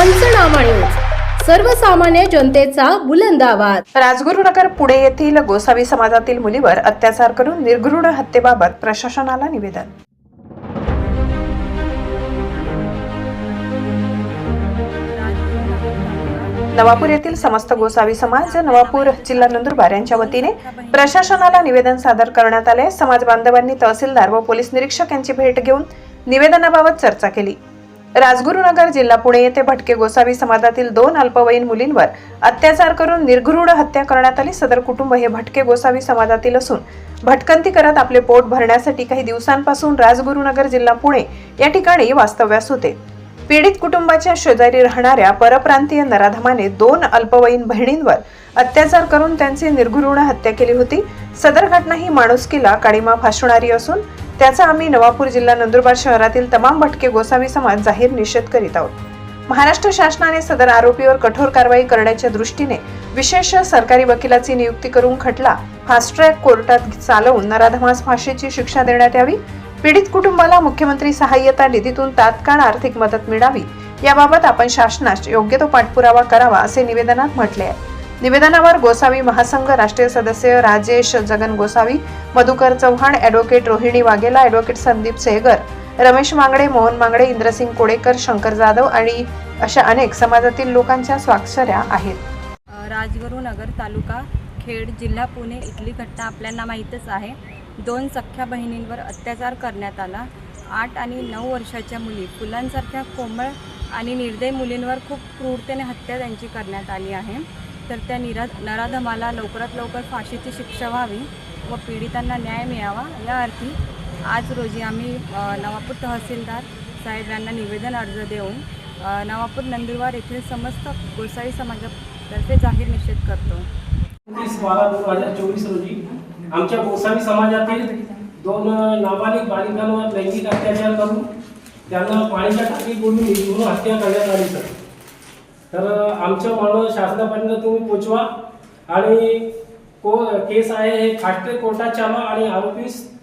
पंचनामा न्यूज सर्वसामान्य जनतेचा बुलंद आवाज. राजगुरुनगर पुणे येथील गोसावी समाजातील मुलीवर अत्याचार करून निर्घृण हत्येबाबत प्रशासनाला निवेदन. नवापूर येथील समस्त गोसावी समाज नवापूर जिल्हा नंदुरबार यांच्या वतीने प्रशासनाला निवेदन सादर करण्यात आले. समाज बांधवांनी तहसीलदार व पोलीस निरीक्षक यांची भेट घेऊन निवेदनाबाबत चर्चा केली. राजगुरुनगर जिल्हा पुणे येथे भटके गोसावी समाजातील दोन अल्पवयीन मुलींवर अत्याचार करून निर्घृण हत्या करण्यात आली. सदर कुटुंब हे भटके गोसावी समाजातील असून भटकंती करत आपले पोट भरण्यासाठी काही दिवसांपासून राजगुरुनगर जिल्हा पुणे या ठिकाणी वास्तव्यास होते पीडित कुटुंबाच्या शेजारी राहणाऱ्या परप्रांतीय नराधमाने दोन अल्पवयीन बहिणींवर अत्याचार करून त्यांची निर्घृण हत्या केली होती. सदर घटना ही माणुसकीला काळीमा फासणारी असून त्याचा आम्ही नवापूर जिल्हा नंदुरबार शहरातील तमाम भटके गोसावी समाज जाहीर निषेध करीत आहोत. महाराष्ट्र शासनाने सदर आरोपीवर कठोर कारवाई करण्याच्या दृष्टीने विशेष सरकारी वकिलाची नियुक्ती करून खटला फास्ट ट्रॅक कोर्टात चालवून नराधमास फाशीची शिक्षा देण्यात यावी पीडित कुटुंबाला मुख्यमंत्री सहाय्यता निधीतून तात्काळ आर्थिक मदत मिळावी याबाबत आपण शासनास योग्य तो पाठपुरावा करावा असे निवेदनात म्हटले आहे. निवेदनावर गोसावी महासंघ राष्ट्रीय सदस्य राजेश जगन गोसावी मधुकर चव्हाण ॲडव्होकेट रोहिणी वाघेला ॲडव्होकेट संदीप सेहगर रमेश मांगडे मोहन मांगडे इंद्रसिंग कोडेकर शंकर जाधव आणि अशा अनेक समाजातील लोकांच्या स्वाक्षऱ्या आहेत. राजगुरू नगर तालुका खेड जिल्हा पुणे इथली घटना आपल्याला माहीतच आहे. दोन सख्ख्या बहिणींवर अत्याचार करण्यात आला. आठ आणि नऊ वर्षाच्या मुली फुलांसारख्या कोमळ आणि निर्दय मुलींवर खूप क्रूरतेने हत्या त्यांची करण्यात आली आहे. तर त्या निरा नराधमाला लवकरात लवकर फाशीची शिक्षा व्हावी व पीडितांना न्याय मिळावा या अर्थी आज रोजी आम्ही नवापूर तहसीलदार साहेब यांना निवेदन अर्ज देऊन नवापूर नंदुरबार येथील समस्त गोसावी समाजातर्फे जाहीर निषेध करतो. तीस बारा दोन हजार चोवीस रोजी आमच्या गोसावी समाजातील दोन नाबालिक बालिकांवर लैंगिक अत्याचार करून त्यांना पाण्याच्या टाकी बोलून हत्या करण्यात आली सर तर आमचं म्हणणं शासनापर्यंत तुम्ही पोचवा. आणि को केस आहे हे फास्ट कोर्टात चालवा आणि आरोपीस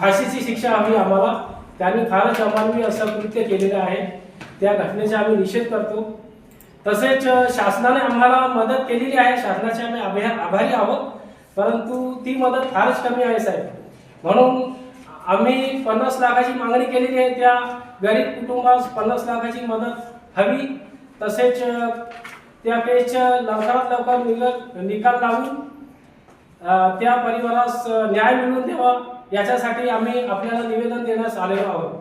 फाशीची शिक्षा हवी आम्हाला. त्यांनी फारच अमानवी असं कृत्य केलेलं आहे. त्या घटनेचा आम्ही निषेध करतो. तसेच शासनाने आम्हाला मदत केलेली आहे. शासनाचे आम्ही आभा- आभारी आहोत. परंतु ती मदत फारच कमी आहे साहेब. म्हणून आम्ही पन्नास लाखाची मागणी केलेली आहे. त्या गरीब कुटुंबास पन्नास लाखाची मदत हवी. तसेच त्या केसच्या लवकरात लवकर निग निकाल लावून त्या परिवारास न्याय मिळवून द्यावा याच्यासाठी आम्ही आपल्याला निवेदन देण्यास आलेलो आहोत.